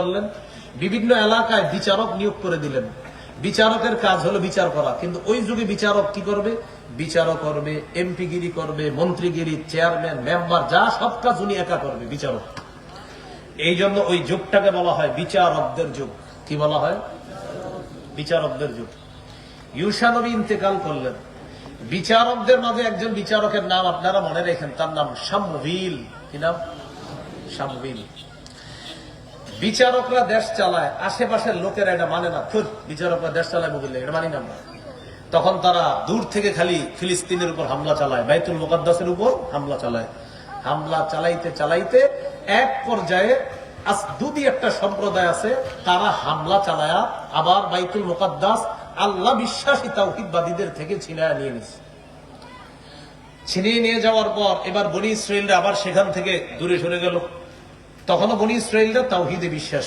করলেন, বিভিন্ন এলাকায় বিচারক নিয়োগ করে দিলেন। বিচারকের কাজ হলো বিচার করা। কিন্তু ওই যুগে বিচারক কি করবে? বিচারক করবে, এমপিগিরি করবে, মন্ত্রীগিরি, চেয়ারম্যান, মেম্বার, যা সব কাজ উনি একা করবে, বিচারক। এই জন্য ওই যুগটাকে বলা হয় বিচারকদের যুগ। কি বলা হয়? বিচারকদের যুগ। ইউসানবী ইন্তেকাল করলেন। বিচারকদের মাঝে একজন বিচারকের নাম আপনারা মনে রেখেন, তার নাম শামভিল। কি নাম? শামভিল। বিচারকরা দেশ চালায়, আশেপাশের লোকেরা এটা মানে না। থুর বিচারকরা দেশ চালায় বলে এটা মানি না। তখন তারা দূর থেকে খালি ফিলিস্তিনের উপর হামলা চালায়, বাইতুল মুকাদ্দাসের উপর হামলা চালায়। হামলা চালাইতে চালাইতে এক পর্যায়ে দুদি একটা সম্প্রদায় আছে, তারা হামলা চালায়া আবার বাইতুল মুকাদ্দাস আল্লাহ বিশ্বাসী তাওহিদবাদীদের থেকে ছিনায় নিয়ে নিছে। ছিনিয়ে নিয়ে যাওয়ার পর এবার বনি ইসরায়েলরা আবার সেখান থেকে দূরে সরে গেল। তখনও বনি ইসরায়েলরা তাওহিদে বিশ্বাস।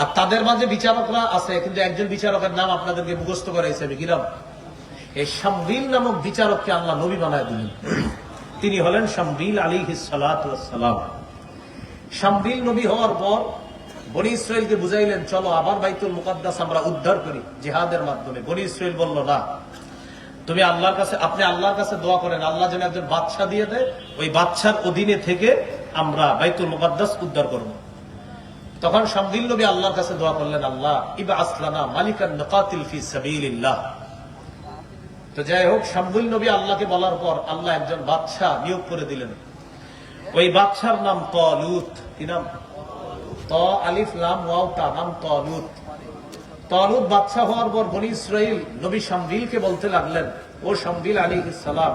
আর তাদের মাঝে বিচারকরা আছে, কিন্তু একজন বিচারকের নাম আপনাদেরকে মুখস্থ করাইছে আমি কিরাম এই শামবিল নামক বিচারককে আল্লাহ নবী বানায় দিলেন। তিনি হলেন শামবিল আলী সালাম শামবিল নবী হওয়ার পর বনি ইসরায়েলকে বুঝাইলেন, চলো আবার বাইতুল মুকাদ্দাস আমরা উদ্ধার করি জিহাদের মাধ্যমে। বনি ইসরায়েল বলল, না, তুমি আল্লাহর কাছে, আপনি আল্লাহর কাছে দোয়া করেন, আল্লাহ যেন একজন বাচ্চা দিয়ে দেয়। ওই বাচ্চার অধীনে থেকে আমরা বাইতুল মুকাদ্দাস উদ্ধার করব। তখন শামদিল নবী আল্লাহর কাছে দোয়া করলেন, আল্লাহ ইবা আসলানা মালিকান নকাতিল ফি সাবিলিল্লাহ। তো যাই হোক শামদুল নবী আল্লাহকে বলার পর আল্লাহ একজন বাদশা নিয়োগ করে দিলেন। ওই বাদশার নাম তলুত। কি নাম? ত আলিফ লাম ওয়াও তা, নাম তলুত। তলুত বাদশা হওয়ার পর বনি ইসরাইল নবী শামবিলকে বলতে লাগলেন, ও শামবিল আলী সালাম,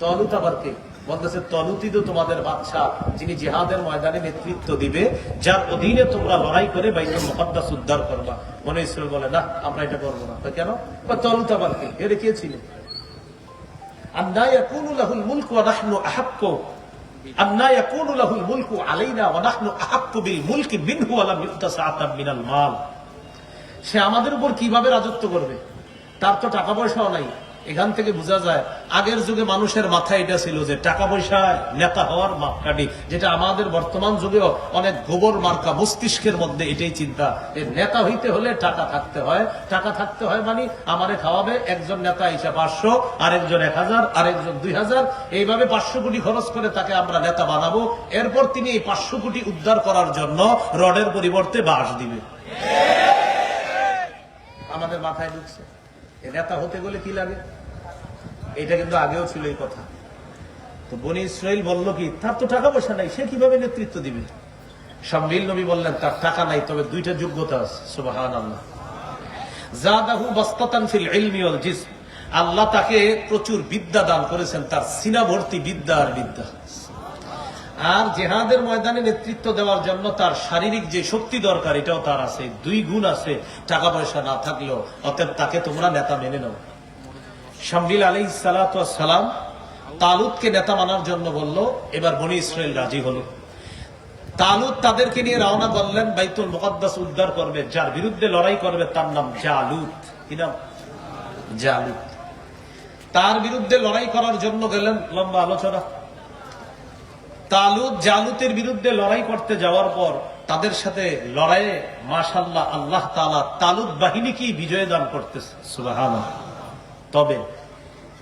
তলুত আবার কে? বলতেছে তলুতই তো তোমাদের বাদশা যিনি জিহাদের ময়দানে নেতৃত্ব দিবে, যার অধীনে তোমরা লড়াই করে বাইতুল মুকদ্দাস উদ্ধার করবা। বনি ইসরাইল বলে, না, আমরা এটা করব না। তো কেন? বা তলুত আবার কে? কে ছিলেন আন্না ইয়াকুনু লাহুল মুলকু ওয়া নাহনু আহাক্কু। ইয়াকুনু লাহুল মুলকু আলাইনা ওয়া নাহনু আহাক্কু বিল মুলকি মিনহু ওয়া লাম মিনাল মাল। সে আমাদের উপর কীভাবে রাজত্ব করবে? তার তো টাকা পয়সাও নাই। এখান থেকে বোঝা যায়, আগের যুগে মানুষের মাথায় এটা ছিল যে টাকা পয়সায় নেতা হওয়ার মাপকাঠি, যেটা আমাদের বর্তমান যুগেও অনেক গোবর মার্কা মস্তিষ্কের মধ্যে এটাই চিন্তা। নেতা হইতে হলে টাকা থাকতে হয়। টাকা থাকতে হয় মানে আমারে খাওয়াবে, একজন নেতা হিসাব পাঁচশো, আরেকজন এক হাজার, আরেকজন দুই হাজার। এইভাবে পাঁচশো কোটি খরচ করে তাকে আমরা নেতা বানাবো। এরপর তিনি এই পাঁচশো কোটি উদ্ধার করার জন্য রডের পরিবর্তে বাস দিবে। আমাদের মাথায় ঢুকছে। নেতা হতে গেলে কি লাগে? এটা কিন্তু আগেও ছিল এই কথা। তো বনি ইসরাইল বলল কি, তার তো টাকা পয়সা নাই, সে কীভাবে নেতৃত্ব দিবে? শামিল নবী বললেন, তার টাকা নাই, তবে দুইটা যোগ্যতা আছে সুবাহান আল্লাহ জাদাহু বাস্তাতান ফিল ইলমি ওয়াল জিসম। আল্লাহ তাকে প্রচুর বিদ্যা দান করেছেন, তার সিনা বিদ্যা আর বিদ্যা। আর জেহাদের ময়দানে নেতৃত্ব দেওয়ার জন্য তার শারীরিক যে শক্তি দরকার, এটাও তার আছে। দুই গুণ আছে, টাকা পয়সা না থাকলেও। অতএব তাকে তোমরা নেতা মেনে নাও। শাম্বিল আলী সালাম তালুদকে নেতা মানার জন্য বলল, এবার বনি ইসরায়েল রাজি হলো। তালুদ তাদেরকে নিয়ে রওনা করলেন বাইতুল মুকদ্দাস উদ্ধার করবে। যার বিরুদ্ধে লড়াই করবে তার নাম জালুত। কি নাম? জালুত। তার বিরুদ্ধে লড়াই করার জন্য গেলেন, লম্বা আলোচনা। তালুদ জালুতের বিরুদ্ধে লড়াই করতে যাওয়ার পর তাদের সাথে লড়াইয়ে মাশাল্লাহ আল্লাহ তালা তালুদ বাহিনীকেই বিজয় দান করতেছে। তবে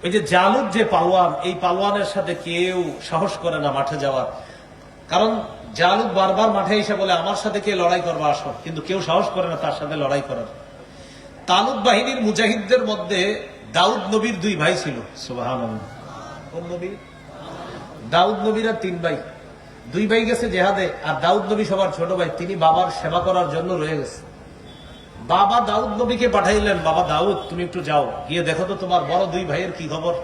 ওই যে জালুদ যে পালোয়ান, এই পালোয়ানের সাথে কেউ সাহস করে না মাঠে যাওয়ার। কারণ জালুদ বারবার মাঠে এসে বলে, আমার সাথে কে লড়াই করবা, আসো। কিন্তু কেউ সাহস করে না তার সাথে লড়াই করার। তালুদ বাহিনীর মুজাহিদদের মধ্যে দাউদ নবীর দুই ভাই ছিল। নবী? দাউদ নবীরা তিন ভাই। দুই ভাই গেছে জেহাদে, আর দাউদ নবী সবার ছোট ভাই। তিনি বাবার সেবা করার জন্য রয়ে গেছে। বাবা দাউদ নবীকে পাঠাইলেন, বাবা দাউদ, তুমি একটু যাও। গিয়ে দেখো তো তোমার বড় দুই ভাইয়ের কি খবর।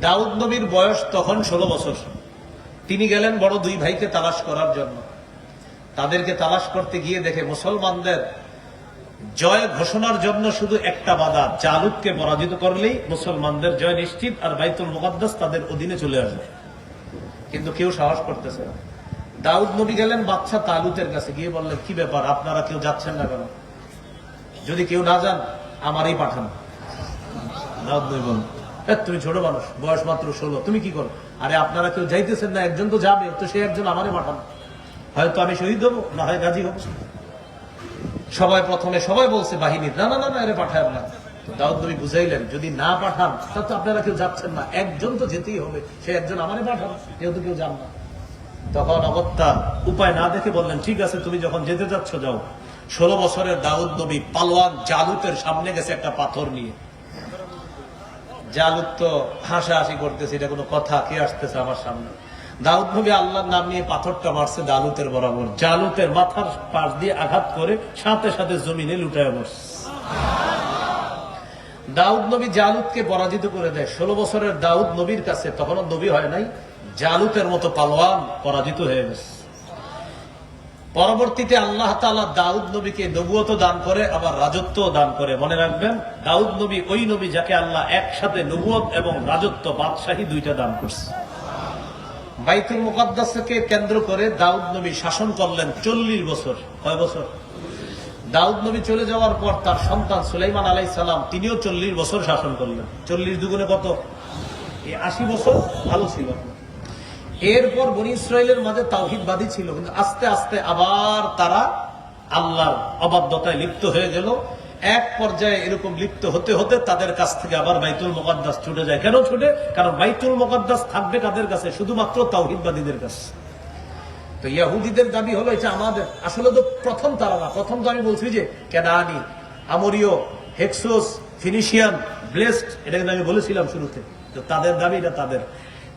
দাউদ নবীর বয়স তখন ষোলো বছর। তিনি গেলেন বড় দুই ভাইকে তালাশ করার জন্য। তাদেরকে তালাশ করতে গিয়ে দেখে মুসলমানদের জয় ঘোষণার জন্য শুধু একটা বাধা জালুদকে পরাজিত করলেই মুসলমানদের জয় নিশ্চিত, আর বাইতুল মুকাদ্দাস তাদের অধীনে চলে আসবে। কিন্তু কেউ সাহস করতেছে না। দাউদ নবী গেলেন বাচ্চা তালুতের কাছে গিয়ে বললেন কি ব্যাপার আপনারা কেউ যাচ্ছেন না কেন? যদি কেউ না যান আমারই পাঠান। দাউদ নবী বলল "এ, তুমি ছোট মানুষ বয়স মাত্র ষোলো তুমি কি করো? আরে আপনারা কেউ যাইতেছেন না একজন তো যাবে তো সে একজন আমারে পাঠান। হয়তো আমি শহীদ হব না হয় গাজী হব। সবাই প্রথমে সবাই বলছে বাহিনীর না না না না এরে পাঠায় না। দাউদ নবী বুঝাইলেন, যদি না পাঠান তা তো আপনারা কেউ যাচ্ছেন না। একজন তো যেতেই হবে, সে একজন আমারে পাঠান যেহেতু কেউ যান না। তখন অগত্যা উপায় না দেখে বললেন, ঠিক আছে, তুমি যখন যেতে যাচ্ছ, যাও। ষোলো বছরের দাউদ নবী পালোয়ান জালুতের সামনে গেছে একটা পাথর নিয়ে। জালুত তো হাসাহাসি করতেছে, এটা কোনো কথা, কে আসতেছে আমার সামনে? দাউদ নবী আল্লাহর নাম নিয়ে পাথরটা মারছে জালুতের বরাবর। জালুতের মাথার পাশ দিয়ে আঘাত করে সাথে সাথে জমিনে লুটায় বসছে দাউদ নবী জালুদকে পরাজিত করে দেয়। ষোলো বছরের দাউদ নবীর কাছে তখনও নবী হয় নাই জালুতের মতো পালোয়ান পরাজিত হয়ে গেছে। পরবর্তীতে আল্লাহ তালা দাউদ নবীকে নবুয়ত দান করে, আবার রাজত্ব দান করে। মনে রাখবেন, দাউদ নবী ওই নবী যাকে আল্লাহ একসাথে নবুয়ত এবং রাজত্ব, বাদশাহী দুইটা দান করছে। বাইতুল মুকদ্দাসকে কেন্দ্র করে দাউদ নবী শাসন করলেন চল্লিশ বছর। কয় বছর? দাউদ নবী চলে যাওয়ার পর তার সন্তান সুলাইমান আলাই সালাম, তিনিও চল্লিশ বছর শাসন করলেন। চল্লিশ দুগুণে কত? আশি বছর ভালো ছিল। এরপর বনি ইসরায়েলের মাঝে তাওহিদবাদী ছিল, কিন্তু আস্তে আস্তে আবার তারা আল্লাহর অবাধ্যতায় লিপ্ত হয়ে গেল। এক পর্যায়ে এরকম লিপ্ত হতে হতে তাদের কাছ থেকে আবার বাইতুল মোকাদ্দাস ছুটে যায়। কেন ছুটে? কারণ বাইতুল মোকাদ্দাস থাকবে কাদের কাছে শুধুমাত্র তাওহিদবাদীদের কাছে। তো ইয়াহুদিদের দাবি হলো এটা আমাদের। আসলে তো প্রথম তারা না। প্রথম তো আমি বলছি যে কেনানি আমরিও হেক্সোস, ফিনিশিয়ান ব্লেস্ট এটা কিন্তু আমি বলেছিলাম শুরুতে। তো তাদের দাবি এটা তাদের।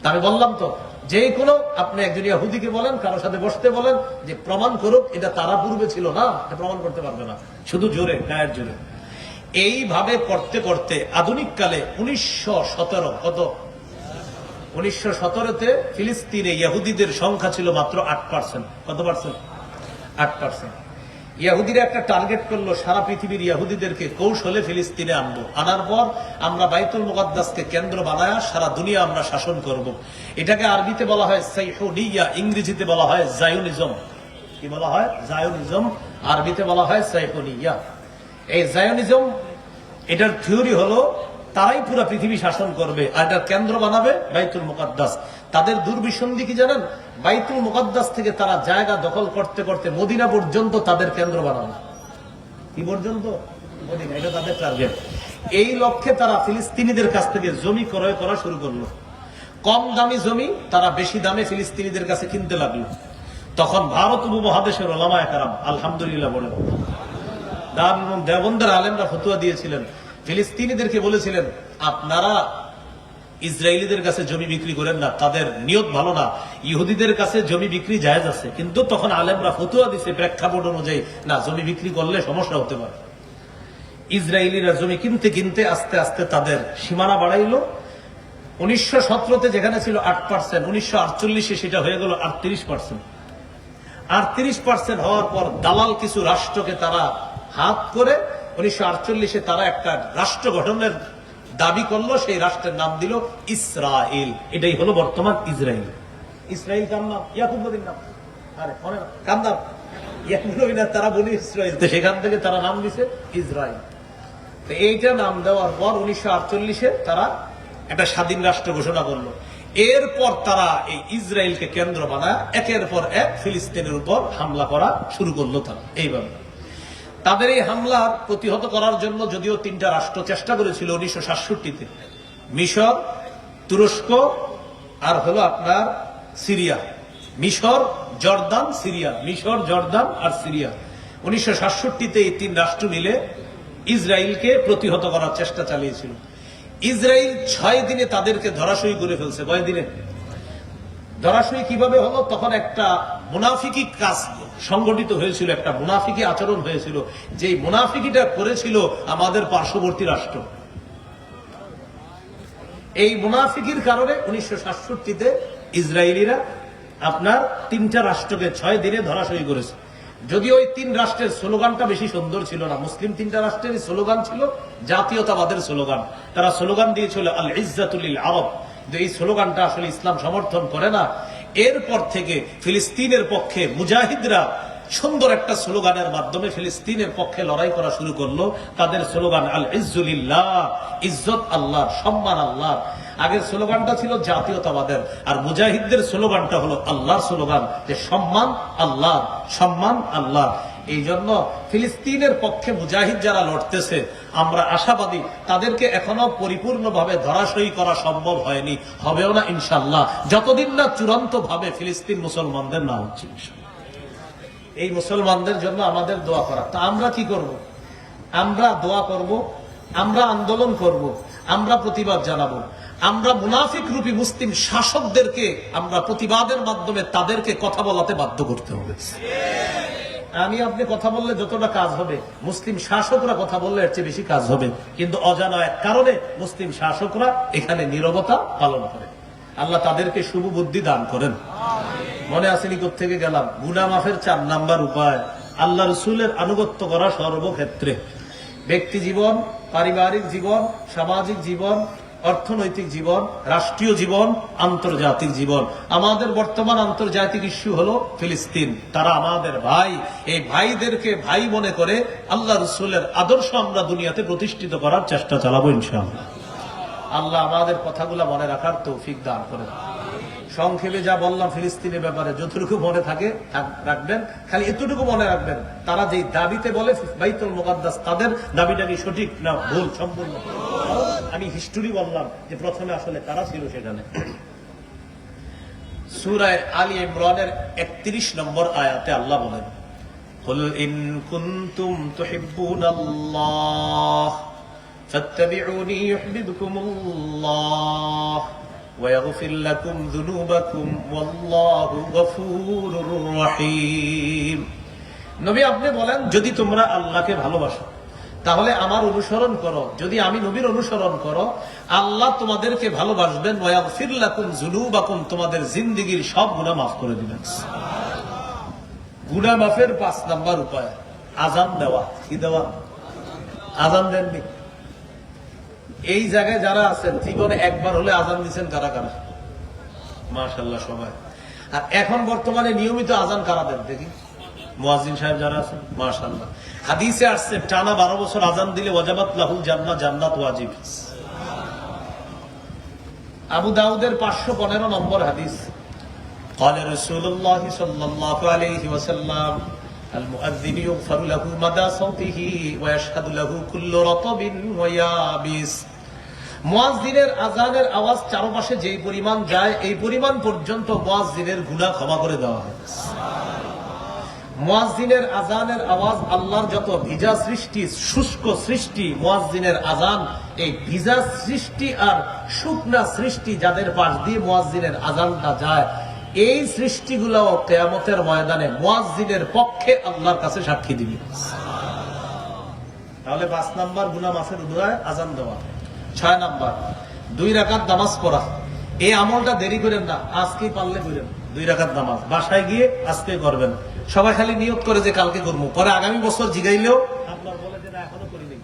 আমি বললাম তো, যে কোনো, আপনি একজন ইয়াহুদিকে বলেন কারোর সাথে বসতে বলেন, যে প্রমাণ করুক, এটা তারা পূর্বে ছিল না, এটা প্রমাণ করতে পারবে না। শুধু জোরে, গায়ের জোরে। এইভাবে করতে করতে আধুনিক কালে উনিশশো সতেরো, কত? উনিশশো সতেরোতে ফিলিস্তিনে ইয়াহুদিদের সংখ্যা ছিল মাত্র আট পার্সেন্ট কত পার্সেন্ট আট পার্সেন্ট ইয়াহুদিরা একটা টার্গেট করল, সারা পৃথিবীর ইয়াহুদিদেরকে কৌশলে ফিলিস্তিনে আনব। আনার পর আমরা বাইতুল মুকাদ্দাসকে কেন্দ্র বানায় সারা দুনিয়া আমরা শাসন করব। এটাকে আরবিতে বলা হয় সাইহুনিয়া ইংরেজিতে বলা হয় জায়নিজম। কি বলা হয়? জায়নিজম। আরবিতে বলা হয় সাইহুনিয়া এই জায়নিজম, এটার থিওরি হলো তারাই পুরো পৃথিবী শাসন করবে, আর এটার কেন্দ্র বানাবে বাইতুল মুকাদ্দাস। তাদের দুর্বিসন্ধি কি জানেন? বাইতুল মুকাদ্দাস থেকে তারা জায়গা দখল করতে করতে মদিনা পর্যন্ত তাদের কেন্দ্র বানাবে। কি পর্যন্ত? মদিনা, এটা তাদের টার্গেট এই লক্ষ্যে তারা ফিলিস্তিনিদের কাছ থেকে জমি ক্রয় করা শুরু করল। কম দামি জমি তারা বেশি দামে ফিলিস্তিনিদের কাছে কিনতে লাগল। তখন ভারত উপমহাদেশের ওলামা একরাম আলহামদুলিল্লাহ বলেন। উলুম আলেমরা ফতুয়া দিয়েছিলেন। ফিলিস্তিনিদেরকে বলেছিলেন, আপনারা ইসরায়েলিদের কাছে জমি বিক্রি করেন না, তাদের নিয়ত ভালো না। ইহুদিদের কাছে জমি বিক্রি জায়েজ আছে। কিন্তু তখন আলেমরা ফতুয়া দিছে প্রেক্ষাপট অনুযায়ী, না, জমি বিক্রি করলে সমস্যা হতে পারে। ইসরায়েলিরা জমি কিনতে কিনতে আস্তে আস্তে তাদের সীমানা বাড়াইলো। উনিশশো সতেরোতে যেখানে ছিল আট পার্সেন্ট উনিশশো আটচল্লিশে সেটা হয়ে গেল আটত্রিশ পার্সেন্ট আটত্রিশ পার্সেন্ট হওয়ার পর দালাল কিছু রাষ্ট্রকে তারা হাত করে উনিশশো আটচল্লিশে তারা একটা রাষ্ট্র গঠনের দাবি করল, সেই রাষ্ট্রের নাম দিল ইসরায়েল এটাই হলো বর্তমান ইসরায়েল ইসরায়েল কার নাম? ইয়াকুব নাম। আরে, মনে কার নাম? তারা বলি ইসরায়েল তো সেখান থেকে তারা নাম দিছে ইসরায়েল তো এইটা নাম দেওয়ার পর উনিশশো আটচল্লিশে তারা একটা স্বাধীন রাষ্ট্র ঘোষণা করল। এরপর তারা এই ইসরায়েলকে কেন্দ্র বানায়, একের পর এক ফিলিস্তিনের উপর হামলা করা শুরু করল তারা। এইভাবে। তাদের এই হামলার প্রতিহত করার জন্য যদিও তিনটা রাষ্ট্র চেষ্টা করেছিল উনিশশো সাতষট্টিতে। মিশর, তুরস্ক আর হলো আপনার সিরিয়া। মিশর, জর্দান, সিরিয়া। মিশর, জর্দান আর সিরিয়া। উনিশশো সাতষট্টিতে এই তিন রাষ্ট্র মিলে ইসরায়েলকে প্রতিহত করার চেষ্টা চালিয়েছিল। ইসরায়েল ছয় দিনে তাদেরকে ধরাশয়ী করে ফেলছে। কয় দিনে ধরাশয়ী কীভাবে হলো? তখন একটা মুনাফিকি কাজ সংগঠিত হয়েছিল, একটা মুনাফিকি আচরণ হয়েছিল। যে মুনাফিকিটা করেছিল আমাদের পার্শ্ববর্তী রাষ্ট্র। এই মুনাফিকির কারণে উনিশশো সাতষট্টিতে ইসরায়েলিরা আপনার তিনটা রাষ্ট্রকে ছয় দিনে ধরাশয়ী করেছে। যদিও ওই তিন রাষ্ট্রের স্লোগানটা বেশি সুন্দর ছিল না। মুসলিম তিনটা রাষ্ট্রের স্লোগান ছিল, জাতীয়তাবাদের স্লোগান। তারা স্লোগান দিয়েছিল আল ইজাতুল আরব কিন্তু এই স্লোগানটা আসলে ইসলাম সমর্থন করে না। এরপর থেকে ফিলিস্তিনের পক্ষে মুজাহিদরা সুন্দর একটা স্লোগানের মাধ্যমে ফিলিস্তিনের পক্ষে লড়াই করা শুরু করল। তাদের স্লোগান আল ইজ্জুলিল্লাহ ইজ্জত আল্লাহর সম্মান আল্লাহর আগের স্লোগানটা ছিল জাতীয়তাবাদের। আর মুজাহিদদের স্লোগানটা হলো আল্লাহর স্লোগান, যে সম্মান আল্লাহ সম্মান আল্লাহ। এই জন্য ফিলিস্তিনের পক্ষে মুজাহিদ যারা লড়তেছে আমরা আশাবাদী, তাদেরকে এখনও পরিপূর্ণভাবে ধরাশয়ী করা সম্ভব হয়নি, হবেও না ইনশাল্লাহ যতদিন না চূড়ান্ত ভাবে ফিলিস্তিন মুসলমানদের না হচ্ছে এই মুসলমানদের জন্য আমাদের দোয়া করা। তা আমরা কি করব। আমরা দোয়া করব, আমরা আন্দোলন করব, আমরা প্রতিবাদ জানাব। আমরা মুনাফিক রূপী মুসলিম শাসকদেরকে আমরা প্রতিবাদের মাধ্যমে তাদেরকে কথা বলাতে বাধ্য করতে হবে। আমি আপনি কথা বললে যতটা কাজ হবে, মুসলিম শাসকরা কথা বললে এর চেয়ে বেশি কাজ হবে। কিন্তু অজানা এক কারণে মুসলিম শাসকরা এখানে নীরবতা পালন করে। আল্লাহ তাদেরকে শুভ বুদ্ধি দান করেন। মনে আসেনি থেকে গেলাম? গুনা মাফের চার নাম্বার উপায়। আল্লাহ রসুলের আনুগত্য করা সর্বক্ষেত্রে। ব্যক্তি জীবন, পারিবারিক জীবন, সামাজিক জীবন অর্থনৈতিক জীবন, রাষ্ট্রীয় জীবন, আন্তর্জাতিক জীবন। আমাদের বর্তমান আন্তর্জাতিক ইস্যু হলো ফিলিস্তিন। তারা আমাদের ভাই। এই ভাইদেরকে ভাই মনে করে আল্লাহ রসুলের আদর্শ আমরা দুনিয়াতে প্রতিষ্ঠিত করার চেষ্টা চালাবো ইনশাআল্লাহ। আল্লাহ আমাদের কথাগুলো মনে রাখার তৌফিক দান করেন সংক্ষেপে যা বললাম ফিলিস্তিনের ব্যাপারে, যতটুকু মনে থাকে, রাখবেন। খালি এতটুকু মনে রাখবেন, তারা যেই দাবিতে বলে বাইতুল মোকাদ্দাস, তাদের দাবিটা কি সঠিক না ভুল সম্পূর্ণ? আমি হিস্টোরি বললাম যে প্রথমে আসলে তারা ছিল সেখানে সুরায় আলী ইমরানের একত্রিশ নম্বর আয়াতে আল্লাহ বলেন قل إن كنتم تحبون الله فاتبعوني يحببكم الله ويغفر لكم ذنوبكم والله غفور رحيم নবী আপনি বলেন যদি তোমরা আল্লাহকে ভালোবাসো তাহলে আমার অনুসরণ করো। যদি আমি নবীর অনুসরণ করো, আল্লাহ তোমাদেরকে ভালোবাসবেন তোমাদের জিন্দেগীর সব গুনাহ মাফ করে দিবেন। গুনা মাফের পাঁচ নাম্বার উপায় আজান দেওয়া। কি দেওয়া? আজান দেননি? এই জায়গায় যারা আছেন, জীবনে একবার হলে আজান দিচ্ছেন কারা কারা? মাশাল্লাহ সবাই। আর এখন বর্তমানে নিয়মিত আজান কারা দেন দেখি। মুয়াজ্জিন সাহেব যারা আছেন মাশাল্লাহ হাদিসে আসছে টানা বারো বছর আজান দিলে ওয়াজাবাত লাহুল জান্নাত জান্নাত ওয়াজিব আবু দাউদের পাঁচশো পনেরো নম্বর হাদিস قال رسول الله صلى الله عليه وسلم المؤذن يغفر له مدى صوته ويشهد له كل رطب ويابس মুয়াজ্জিনের আজানের আওয়াজ চারপাশে যেই পরিমাণ যায় এই পরিমাণ পর্যন্ত মুয়াজ্জিনের গুনাহ ক্ষমা করে দেওয়া হয় মুয়াজ্জিনের আজানের আওয়াজ আল্লাহর যত ভিজা সৃষ্টি, শুষ্ক সৃষ্টি, মুয়াজ্জিনের আজান এই ভিজা সৃষ্টি আর শুকনা সৃষ্টি যাদের পাশ দিয়ে মুয়াজ্জিনের আজানটা যায়, এই সৃষ্টিগুলো কেয়ামতের ময়দানে মুয়াজ্জিনের পক্ষে আল্লাহর কাছে সাক্ষী দিবে। তাহলে পাঁচ নাম্বার গুনা মাফের উদয় আজান দেওয়া। ছয় নাম্বার, দুই রাকাত নামাজ পড়া। এই আমলটা দেরি করেন না, আজকেই পারলে করেন। দুই রাকাত নামাজ, বাসায় গিয়ে আজকে করবেন। সবাই খালি নিয়োগ করে যে কালকে করবো পরে আগামী বছর জিগাইলেও আপনার বলে যে না এখনো করিনি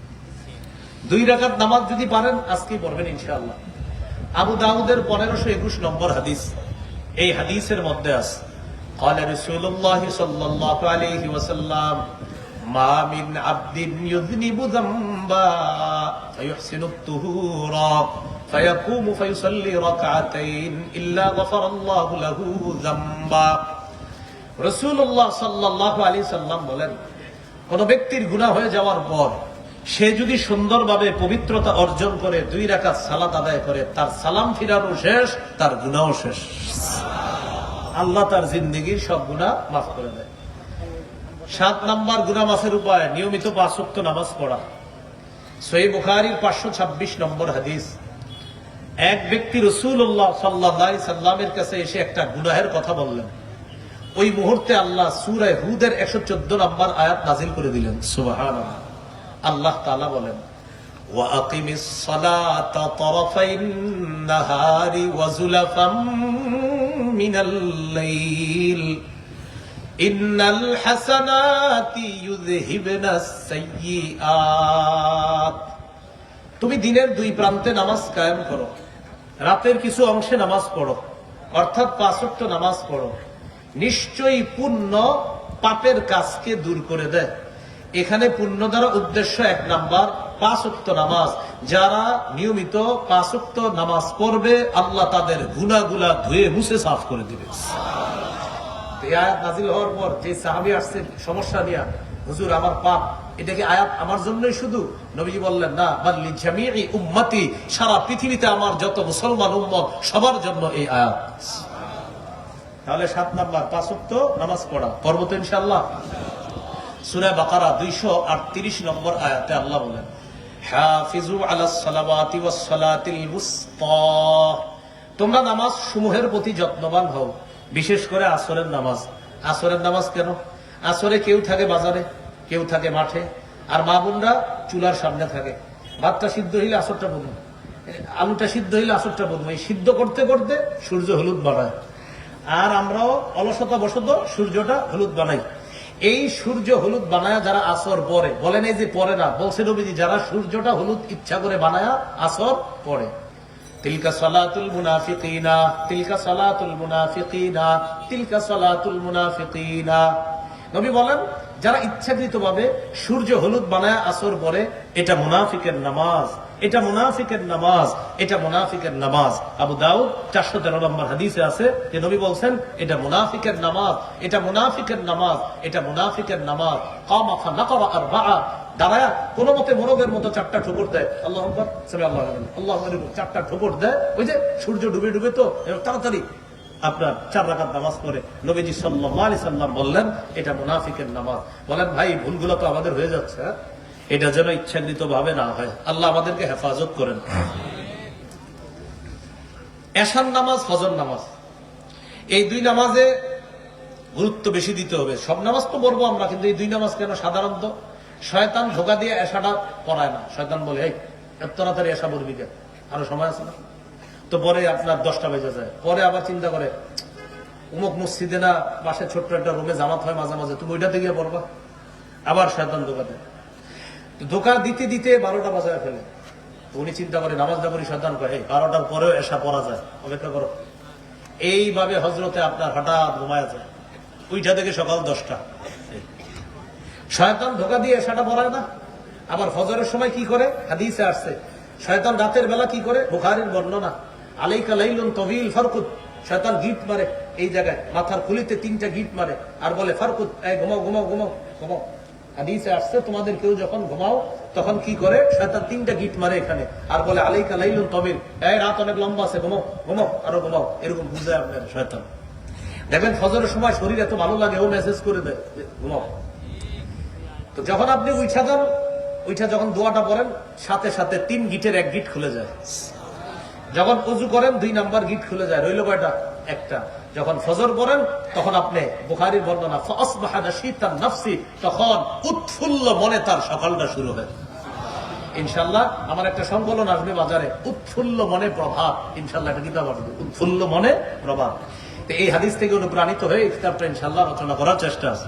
দুই রাকাত নামাজ যদি পারেন আজকেই পড়বেন ইনশাআল্লাহ আবু দাউদের পনেরোশো একুশ নম্বর হাদিস এই হাদিসের মধ্যে আছে قال رسول الله صلى الله عليه وسلم ما من عبد يذنب ذنبا فيحسن الطهور فيقوم فيصلي ركعتين إلا غفر الله له ذنبا রসুল্লাহ সাল্লাহ আলী সাল্লাম বলেন, কোন ব্যক্তির গুণা হয়ে যাওয়ার পর সে যদি সুন্দরভাবে পবিত্রতা অর্জন করে, দুই রাকাত সালাত আদায় করে, তার সালাম ফিরানো শেষ, তার গুণাও শেষ। আল্লাহ তার জিন্দিগির সব গুণা মাফ করে দেয়। সাত নাম্বার গুণা মাফের উপায়, নিয়মিত পাঁচক্ত নামাজ পড়া। সই বুখারির পাঁচশো ছাব্বিশ নম্বর হাদিস। এক ব্যক্তি রসুল্লাহ সাল্লাহ সাল্লামের কাছে এসে একটা গুনাহের কথা বললেন। ওই মুহূর্তে আল্লাহ সুরায় হুদের একশো চোদ্দ নম্বর আয়াত নাজিল করে দিলেন সুবাহান আল্লাহ তালা বলেন وأقم الصلاة طرفي النهار وزلفا من الليل إن الحسنات يذهبن السيئات তুমি দিনের দুই প্রান্তে নামাজ কায়েম করো রাতের কিছু অংশে নামাজ পড়ো অর্থাৎ পাঁচক্ত নামাজ পড়ো নিশ্চয়ই পুণ্য পাপের কাজকে দূর করে দেয়। এখানে পুণ্য দ্বারা উদ্দেশ্য এক নাম্বার, পাঁচক্ত নামাজ। যারা নিয়মিত পাঁচক্ত নামাজ পড়বে, আল্লাহ তাদের গুনাগুলা ধুয়ে মুছে সাফ করে দিবে। সারা পৃথিবীতে আমার যত মুসলমান উম্মত, সবার জন্য এই আয়াত। তাহলে সাত নাম্বার পাঁচক্ত নামাজ পড়া, পর্বত ইনশাল্লাহ সুরা বাকারা দুইশো আটত্রিশ নম্বর আয়াতে আল্লাহ বলেন তোমরা নামাজ সমূহের প্রতি যত্নবান হও, বিশেষ করে আসরের নামাজ। আসরের নামাজ কেন? আসরে কেউ থাকে বাজারে, কেউ থাকে মাঠে, আর মা বোনরা চুলার সামনে থাকে। ভাতটা সিদ্ধ হইলে আসরটা বলব আলুটা সিদ্ধ হইলে আসরটা বলব এই সিদ্ধ করতে করতে সূর্য হলুদ বানায় আর আমরাও অলসতা বসত সূর্যটা হলুদ বানাই। এই সূর্য হলুদ বানায়া যারা আসর পরে বলেন এই যে পরে না বলছে নবীজি, যারা সূর্যটা হলুদ ইচ্ছা করে বানায়া আসর পরে তিলকা সালাতুল মুনাফিকিনা, তিলকা সালাতুল মুনাফিকিনা, তিলকা সালাতুল মুনাফিকিনা। নবী বলেন, যারা ইচ্ছাকৃতভাবে সূর্য হলুদ বানায় আসর পরে এটা মুনাফিকের নামাজ। এটা মুনাফিকের নামাজ, এটা মুনাফিকের নামাজ। আবু দাউদ চারশো তেরো নম্বর হাদিসে আছে যে নবী বলছেন, এটা মুনাফিকের নামাজ, এটা মুনাফিকের নামাজ, এটা মুনাফিকের নামাজ। দেয়। আল্লাহ আল্লাহ আল্লাহ চারটা দেয়? ওই যে সূর্য ডুবে ডুবে তো তাড়াতাড়ি আপনার চার নামাজ পড়ে। বললেন, এটা মুনাফিকের নামাজ। বলেন, ভাই, ভুলগুলো তো আমাদের হয়ে যাচ্ছে হ্যাঁ? এটা যেন ইচ্ছাকৃত ভাবে না হয়। আল্লাহ আমাদেরকে হেফাজত করেন। এশান নামাজ, ফজর নামাজ। এই দুই নামাজে গুরুত্ব বেশি দিতে হবে। সব নামাজ তো পড়ব আমরা, কিন্তু এই দুই নামাজ কেন সাধারণত? শয়তান ধোকা দিয়ে এশাটা পড়ায় না। শয়তান বলে, এই, এত তাড়াতাড়ি এসা পড়বি কেন? আরও সময় আছে না? তো পরে আপনার দশটা বেজে যায়। পরে আবার চিন্তা করে, উমুক মসজিদে না, পাশে ছোট্ট একটা রুমে জামাত হয় মাঝে মাঝে, তুমি ওইটাতে গিয়ে পড়বা? আবার শয়তান ধোকা দেয়। ধোকা দিতে দিতে বারোটা বাজায় ফেলে। উনি চিন্তা করে, নামাজ দাবরি শয়তান করে, এই, বারোটার পরেও এসা পড়া যায়, অপেক্ষা করো। এইভাবে হজরতে আপনার হঠাৎ ঘুমায় যায়। ওইটা থেকে সকাল দশটা। শয়তান ধোকা দিয়ে এসাটা পড়ায় না। আবার ফজরের সময় কি করে? হাদিসে আসছে, শয়তান রাতের বেলা কি করে? বুখারির বর্ণনা, আলাইকা লাইলুন তবিল ফারকুত শয়তান গিট মারে এই জায়গায়, মাথার খুলিতে তিনটা গিট মারে, আর বলে ফারকুত এই, ঘুমাও ঘুমাও ঘুমাও ঘুমাও। হাদিসে আসছে, তোমাদের কেউ যখন ঘুমাও, তখন কি করে? শয়তান তিনটা গিট মারে এখানে। আর বলে, আলাইকা লাইলুন তবিল এই রাত অনেক লম্বা আছে, ঘুমাও ঘুমাও, আরও ঘুমাও। এরকম বুঝায় আপনার শয়তান। দেখবেন ফজরের সময় শরীর এত ভালো লাগে, ও মেসেজ করে দেয় ঘুমাও। তো যখন আপনি উইঠা যান, উইঠা যখন দোয়াটা পড়েন, সাথে সাথে তিন গিটের এক গিট খুলে যায়। যখন উজু করেন, দুই নাম্বার গিট খুলে যায়। রইল কয়টা? একটা। যখন ফজর পড়েন, তখন আপনি বুখারির বর্ণনা নাফসি তখন উৎফুল্ল মনে তার সকালটা শুরু হয়। ইনশাল্লাহ আমার একটা সংকলন আসবে বাজারে, উৎফুল্ল মনে প্রভাব। ইনশাল্লাহ একটা কিতাব আসবে। উৎফুল্ল মনে প্রভাব। তো এই হাদিস থেকে অনুপ্রাণিত হয়ে এই কিতাবটা ইনশাল্লাহ রচনা করার চেষ্টা আছে।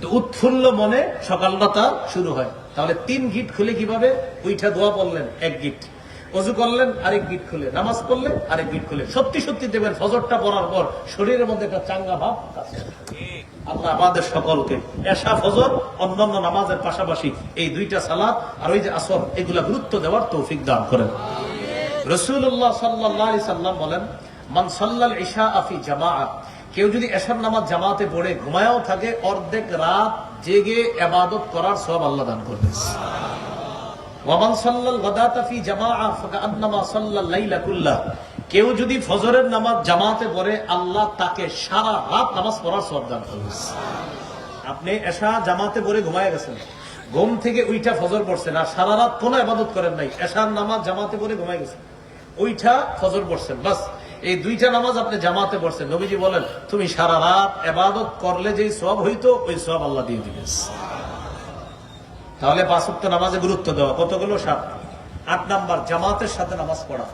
তো উৎফুল্ল মনে সকালটা শুরু হয়। তাহলে তিন গিট খুলে কীভাবে? উইঠা দোয়া পড়লেন, এক গিট। অজু করলেন, আরেক গিট খুলে। নামাজ পড়লেন, আরেক গিট খুলে। সত্যি সত্যি দেবেন, ফজরটা পড়ার পর শরীরের মধ্যে একটা চাঙ্গা ভাব আল্লাহ আমাদের সকলকে এশা, ফজর, অন্যান্য নামাজের পাশাপাশি এই দুইটা সালাদ আর ওই যে আসর, এগুলা গুরুত্ব দেওয়ার তৌফিক দান করেন। রসুল্লাহ সাল্লাহ সাল্লাম বলেন, মান সাল্লাল ইশা আফি জামাআত কেউ যদি এশার নামাজ জামাতে পড়ে, ঘুমায়ও থাকে, অর্ধেক রাত জেগে এবাদত করার সব আল্লাহ দান করবে ওয়ামান সাল্লাল জামাআ ফাকান্নামা সাল্লাল লাইলা কেউ যদি ফজরের নামাজ জামাতে পড়ে, আল্লাহ তাকে সারা রাত নামাজ পড়ার দান আপনি এশা জামাতে পড়ে ঘুমায় গেছেন। ঘুম থেকে উইটা ফজর পড়ছেন আর সারা রাত কোনো করেন নাই। এশার নামাজ জামাতে পড়ে ঘুমায় গেছেন। ওইটা ফজর পড়ছেন, বাস। এই দুইটা নামাজ আপনি জামাতে পড়ছেন। নবীজি বলেন, তুমি সারা রাত এবাদত করলে যেই সব হইতো, ওই সব আল্লাহ দিয়ে দিবে তাহলে পাঁচক্ত নামাজে গুরুত্ব দেওয়া। কতগুলো সাত? আট নাম্বার, জামাতের সাথে নামাজ পড়া।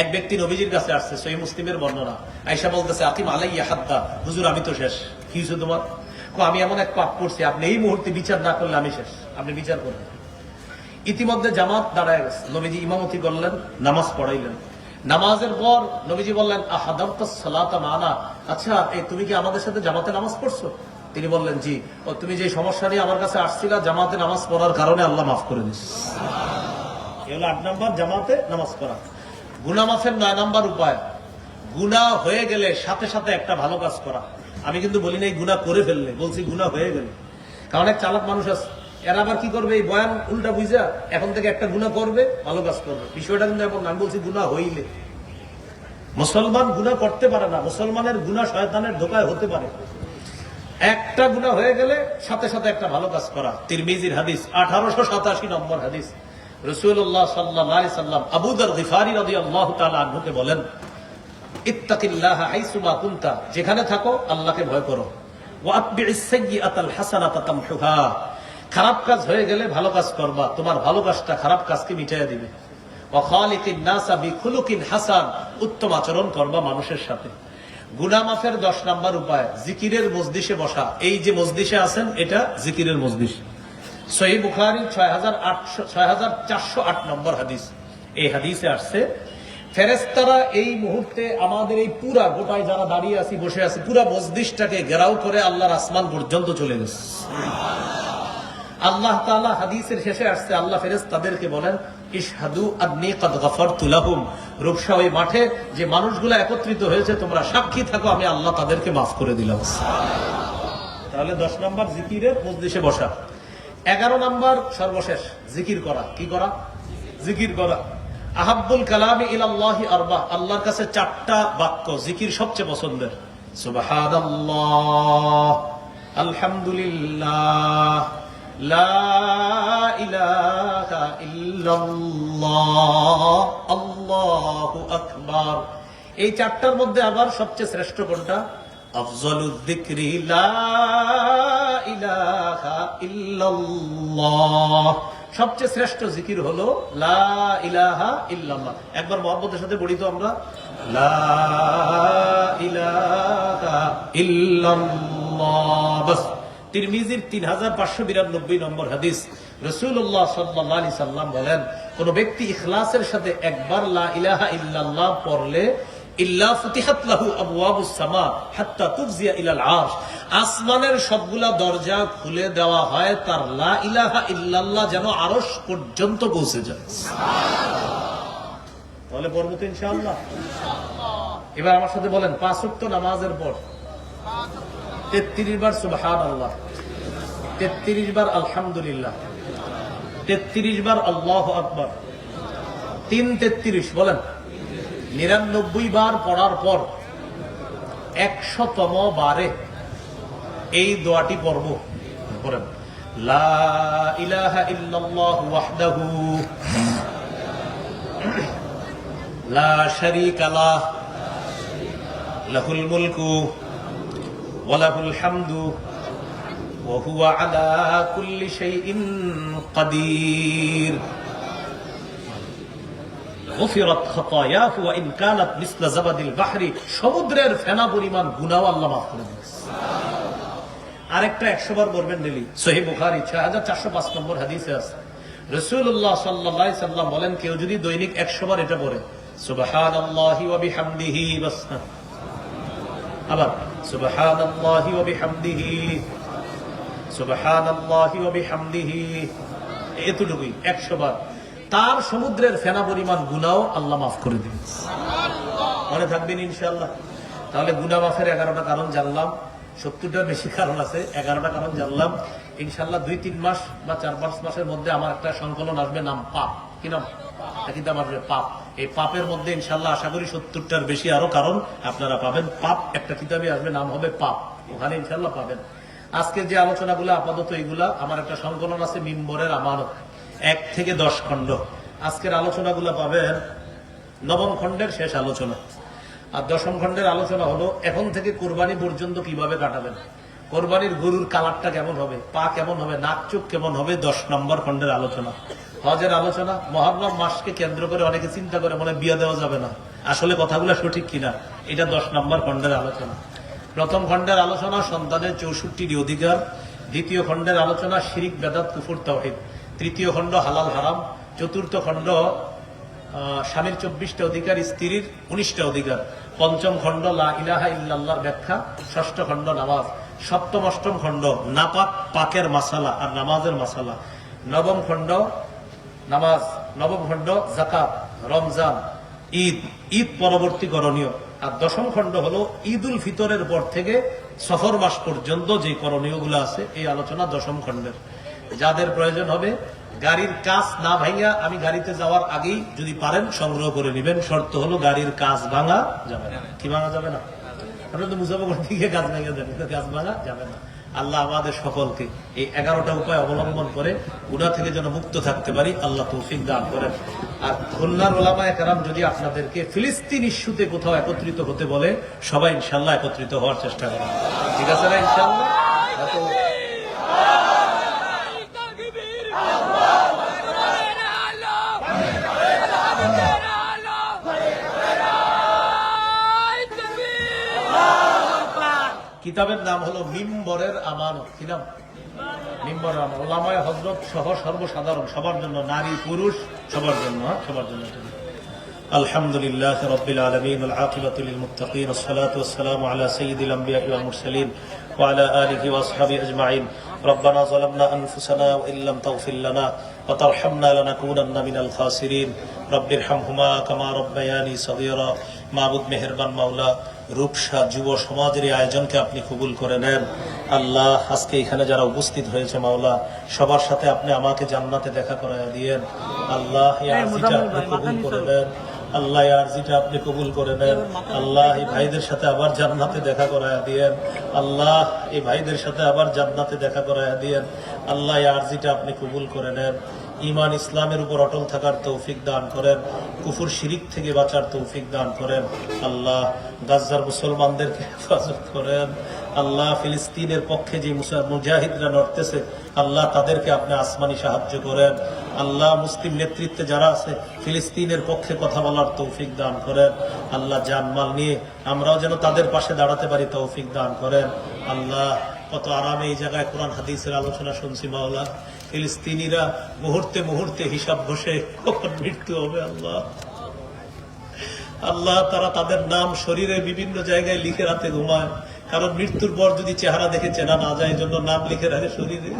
এক ব্যক্তি নবীজির কাছে আসছে সহি মুসলিমের বর্ণনা। আইসা বলতেছে আকিম আলাইয়া হাদ্দা হুজুর, আমি তো শেষ। কি হয়েছে তোমার? আমি এমন এক পাপ করছি। আপনি এই মুহূর্তে বিচার না করলে আমি শেষ। আপনি বিচার করবেন। ইতিমধ্যে জামাত দাঁড়ায় গেছে। নবীজি ইমামতি করলেন, নামাজ পড়াইলেন। নামাজের পর নবীজি বললেন আহাদাম সালাতা মানা। আচ্ছা এই তুমি কি আমাদের সাথে জামাতে নামাজ পড়ছো? তিনি বললেন জি ও তুমি যে সমস্যা নিয়ে আমার কাছে আসছিল জামাতে নামাজ পড়ার কারণে আল্লাহ মাফ করে দিস হলো আট নাম্বার জামাতে নামাজ পড়া। গুনা মাফের নয় নাম্বার উপায় গুনা হয়ে গেলে সাথে সাথে একটা ভালো কাজ করা। আমি কিন্তু বলি নাই গুনা করে ফেললে বলছি গুনা হয়ে গেলে। কারণ এক চালাক মানুষ আছে এরা আবার কি করবে? এই বয়ান উল্টা বুঝা এখন থেকে একটা গুণা করবে ভালো কাজ করবে। বিষয়টা কিন্তু এখন আমি বলছি গুণা হইলে। মুসলমান গুণা করতে পারে না মুসলমানের গুণা শয়তানের ধোকায় হতে পারে। একটা গুণা হয়ে গেলে সাথে সাথে একটা ভালো কাজ করা। তিরমিজির হাদিস, আঠারোশো সাতাশি নম্বর হাদিস। রসুল্লাহ সাল্লাহ সাল্লাম আবুদার গিফারি নদী আল্লাহ তালুকে বলেন যেখানে থাকো আল্লাহকে ভয় করো। খারাপ কাজ হয়ে গেলে ভালো কাজ করবা, তোমার ভালো কাজটা খারাপ কাজকে মিটাইয়া দিবে। হাসান, উত্তম আচরণ করবা মানুষের সাথে। গুনা মাফের দশ নাম্বার উপায়, জিকিরের মজদিসে বসা। এই যে মজদিসে আছেন, এটা জিকিরের মজদিস সহি বুখারি ছয় হাজার আটশো ছয় হাজার চারশো আট নম্বর হাদিস। এই হাদিসে আসছে ফেরেস্তারা এই মুহূর্তে আমাদের এই পুরা গোটায় যারা দাঁড়িয়ে আছি, বসে আছি, পুরা মসজিদটাকে ঘেরাও করে আল্লাহর আসমান পর্যন্ত চলে গেছে। আল্লাহ তাআলা হাদিসের শেষে আসছে, আল্লাহ ফেরেস তাদেরকে বলেন মাঠে যে মানুষগুলো একত্রিত হয়েছে, তোমরা সাক্ষী থাকো, আমি আল্লাহ তাদেরকে মাফ করে দিলাম। তাহলে দশ নম্বর জিকিরের বসা। এগারো নম্বর সর্বশেষ, জিকির করা। কি করা? জিকির করা। আহাব্বুল কালামি ইলাল্লাহি আরবা। আল্লাহর কাছে চারটা বাক্য, জিকির সবচেয়ে পছন্দের। সুবহানাল্লাহ, আলহামদুলিল্লাহ। আকবার। এই চারটার মধ্যে আবার সবচেয়ে শ্রেষ্ঠ কোনটা? আফজলুদ যিকরি, লা ইলাহা ইল্লাল্লাহ। সবচেয়ে শ্রেষ্ঠ জিকির হলো লা ইলাহা ইল্লাল্লাহ। একবার মহব্বতের সাথে পড়ি তো আমরা। লা ইলাহা ইল্লাল্লাহ, বাস। তিরমিজির তিন হাজার পাঁচশো বিরানব্বই নম্বর হাদিস। রসুল্লাহ সাল্লাহ সাল্লাম বলেন, কোন ব্যক্তি ইখলাসের সাথে একবার লা ইলাহা ইল্লাল্লাহ পড়লে আসমানের সবগুলা দরজা খুলে দেওয়া হয়, তার লা ইলাহা ইল্লাল্লাহ যেন আরশ পর্যন্ত পৌঁছে যায়। তাহলে এবার আমার সাথে বলেন, পাঁচ নামাজের পর। তেত্রিশ বার সুবহান আল্লাহ তেত্রিশ বার আলহামদুলিল্লাহ। তেত্রিশ বার আল্লাহ আকবর। তিন তেত্রিশ, বলেন। নিরানব্বই বার পড়ার পর একশতম বারে এই দোয়াটি পড়ব। করেন লা ইলাহা ইল্লাল্লাহ ওয়াহদাহু লা শারীকা লাহ, লাহুল মুলকু وله الحمد وهو على كل شيء قدير غفرت خطاياه وان كانت مثل زبد البحر সমুদ্রের ফেনা পরিমাণ গুনাহ আল্লাহ মাফ করে দিয়েছে আরেকটা একশো বার বলবেন ডেলি সহি বুখারি ছয় হাজার চারশো পাঁচ নম্বর হাদিসে আছে রসুল্লাহ সাল্লাহ সাল্লাম বলেন কেউ যদি দৈনিক একশো বার এটা পড়ে সুবাহান আল্লাহি ওয়া বিহামদিহি বাস আবার সুবহানাল্লাহি ওয়া বিহামদিহি সুবহানাল্লাহি ওয়া বিহামদিহি এতটুকুই 100 বার। তার সমুদ্রের ফেনা পরিমাণ গুনাও আল্লাহ মাফ করে দিন মনে থাকবেন ইনশাআল্লাহ। তাহলে গুনা মাফের এগারোটা কারণ জানলাম সত্তরটার বেশি কারণ আছে এগারোটা কারণ জানলাম। ইনশাল্লাহ দুই তিন মাস বা চার পাঁচ মাসের মধ্যে আমার একটা সংকলন আসবে নাম পাপ। কি নাম? কিন্তু পাপ। এই পাপের মধ্যে ইনশাল্লাহ আশা করি সত্তরটার বেশি আরও, কারণ আপনারা পাবেন পাপ। একটা কিতাবে আসবে, নাম হবে পাপ। ওখানে ইনশাল্লাহ পাবেন। আজকে যে আলোচনাগুলো, আপাতত এইগুলা আমার একটা সংকলন আছে, মিম্বরের আমানত। এক থেকে দশ খণ্ড। আজকের আলোচনাগুলো পাবেন নবম খণ্ডের শেষ আলোচনা। আর দশম খণ্ডের আলোচনা হলো, এখন থেকে কোরবানি পর্যন্ত কীভাবে কাটাবেন? কোরবানির গরুর কালারটা কেমন হবে? পা কেমন হবে? নাক চোখ কেমন হবে? দশ নম্বর খণ্ডের আলোচনা। হজের আলোচনা, মহারম মাসকে কেন্দ্র করে অনেকে চিন্তা করে, মনে বিয়ে দেওয়া যাবে না। আসলে কথাগুলো সঠিক কিনা, এটা দশ নম্বর খণ্ডের আলোচনা। প্রথম খণ্ডের আলোচনা, সন্তানের চৌষট্টির অধিকার। দ্বিতীয় খণ্ডের আলোচনা, শিরিক, বেদাত, কুফুর, তাওহিদ। তৃতীয় খণ্ড, হালাল, হারাম। চতুর্থ খণ্ড স্বামীর চব্বিশটা অধিকার, স্ত্রীর উনিশটা অধিকার। পঞ্চম খণ্ড, লা ইলাহা ব্যাখ্যা। ষষ্ঠ খণ্ড, নামাজ। সপ্তম, অষ্টম খণ্ড, নাপাক, পাকের মাসালা আর নামাজের মাসালা। নবম খণ্ড নামাজ, নবম খণ্ড জাকাত রমজান, ঈদ। ঈদ পরবর্তী করণীয়। আর দশম খণ্ড হলো ঈদ উল ফিতরের পর থেকে সফর মাস পর্যন্ত যে করণীয়গুলো আছে, এই আলোচনা দশম খণ্ডের। যাদের প্রয়োজন হবে, গাড়ির কাজ না ভাঙা আমি গাড়িতে যাওয়ার আগেই যদি পারেন, সংগ্রহ করে নেবেন। শর্ত হলো গাড়ির কাজ ভাঙা যাবে না। কি ভাঙা যাবে না? আপনি তো মুজাফর দিকে গাছ ভেঙে কিন্তু গাছ ভাঙা যাবে না। আল্লাহ আমাদের সকলকে এই এগারোটা উপায় অবলম্বন করে উড়া থেকে যেন মুক্ত থাকতে পারি, আল্লাহ তৌফিক দান করেন। আর খুলনার ওলামায় কারাম যদি আপনাদেরকে ফিলিস্তিন ইস্যুতে কোথাও একত্রিত হতে বলে, সবাই ইনশাল্লাহ একত্রিত হওয়ার চেষ্টা করেন ঠিক আছে না ইনশাল্লাহ কিতাবের নাম হলো মিম্বরের আমানত কি নাম মিম্বর আমার ওলামায় হজরত সহ সর্বসাধারণ সবার জন্য নারী পুরুষ সবার জন্য হ্যাঁ? সবার জন্য এটা। الحمد لله رب العالمين والعاقبة للمتقين والصلاة والسلام على سيد الأنبياء والمرسلين وعلى آله وأصحابه أجمعين ربنا ظلمنا أنفسنا وإن لم تغفر لنا وترحمنا لنكونن من الخاسرين رب ارحمهما كما ربياني صغيرا মাবুদ মেহেরবান মাওলা রূপসা যুব সমাজের এই আয়োজনকে আপনি কবুল করে নেন। আল্লাহ আজকে এখানে যারা উপস্থিত হয়েছে মাওলা সবার সাথে আপনি আমাকে জান্নাতে দেখা করায় দিয়েন। আল্লাহ এই আরজিটা আপনি কবুল করে নেন। আল্লাহ এই আরজিটা আপনি কবুল করে নেন। আল্লাহ এই ভাইদের সাথে আবার জান্নাতে দেখা করায় দিয়েন। আল্লাহ এই ভাইদের সাথে আবার জান্নাতে দেখা করায় দিয়েন। আল্লাহ এই আরজিটা আপনি কবুল করে নেন। ইমান ইসলামের উপর অটল থাকার তৌফিক দান করেন, কুফুর শিরিক থেকে বাঁচার তৌফিক দান করেন, আল্লাহ গাজার মুসলমানদেরকে হেফাজত করেন, আল্লাহ ফিলিস্তিনের পক্ষে যে মুজাহিদরা লড়তেছে আল্লাহ তাদেরকে আপনি আসমানি সাহায্য করেন, আল্লাহ মুসলিম নেতৃত্বে যারা আছে, ফিলিস্তিনের পক্ষে কথা বলার তৌফিক দান করেন, আল্লাহ জানমাল নিয়ে আমরাও যেন তাদের পাশে দাঁড়াতে পারি তৌফিক দান করেন, আল্লাহ কত আরামে এই জায়গায় কোরআন, হাদিসের আলোচনা শুনছি মাওলা ফিলিস্তিনিরা মুহূর্তে মুহূর্তে হিসাব ঘষে কখন মৃত্যু হবে আল্লাহ। আল্লাহ তারা তাদের নাম শরীরে বিভিন্ন জায়গায় লিখে রাতে ঘুমায়। কারণ মৃত্যুর পর যদি চেহারা দেখে চেনা না যায় জন্য নাম লিখে রাখে শরীরে।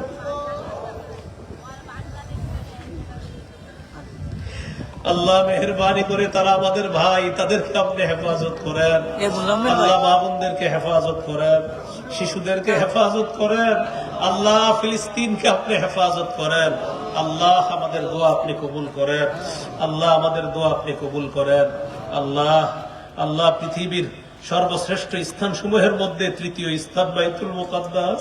আল্লাহ মেহরবানি করে তারা আমাদের ভাই তাদেরকে আপনি হেফাজত করেন। আল্লাহ মা বোনদেরকে হেফাজত করেন শিশুদেরকে হেফাজত করেন। আল্লাহ ফিলিস্তিনকে আপনি হেফাজত করেন। আল্লাহ আমাদের দোয়া আপনি কবুল করেন। আল্লাহ আমাদের দোয়া আপনি কবুল করেন। আল্লাহ আল্লাহ পৃথিবীর সর্বশ্রেষ্ঠ স্থান সমূহের মধ্যে তৃতীয় স্থান বাইতুল মুকাদ্দাস।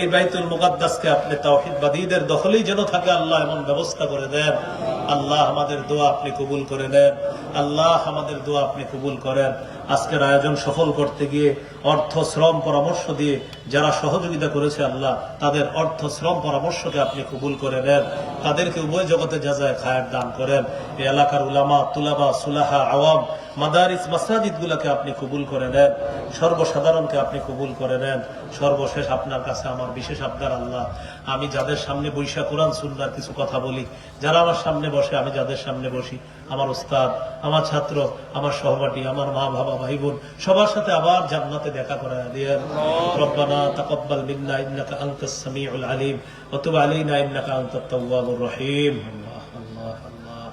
এই বাইতুল মুকাদ্দাসকে আপনি তাওহিদবাদীদের দখলেই যেন থাকে, আল্লাহ এমন ব্যবস্থা করে দেন। আল্লাহ আমাদের দোয়া আপনি কবুল করে নেন। আল্লাহ আমাদের দোয়া আপনি কবুল করেন। আজকের আয়োজন সফল করতে গিয়ে অর্থ, শ্রম, পরামর্শ দিয়ে যারা সহযোগিতা করেছে আল্লাহ, তাদের অর্থ, শ্রম, পরামর্শকে আপনি কবুল করে নেন। তাদেরকে উভয় জগতে যা যায় খায়ের দান করেন। এই এলাকার উলামা, তুলাবা, সুলাহা, আওয়াম, মাদারিস মাসাজিদ গুলাকে আপনি কবুল করে নেন। সর্বসাধারণকে আপনি কবুল করে নেন। সর্বশেষ আপনার কাছে আমার বিশেষ আবদার আল্লাহ। আমি যাদের সামনে বৈশা কোরআন, সুন্নার কিছু কথা বলি, যারা আমার সামনে বসে, আমি যাদের সামনে বসি, আমার উস্তাদ, আমার ছাত্র, আমার সহপাঠী, আমার মা, বাবা, ভাই বোন, সবার সাথে আবার জান্নাতে দেখা করে দিয়েন রব্বানা তাকাব্বাল মিন্না ইন্নাকা আনতাস সামিউল আলিম ওয়া তুব আলাইনা ইন্নাকা আনতাত তাওয়াবুর রহিম আল্লাহ আল্লাহ আল্লাহ।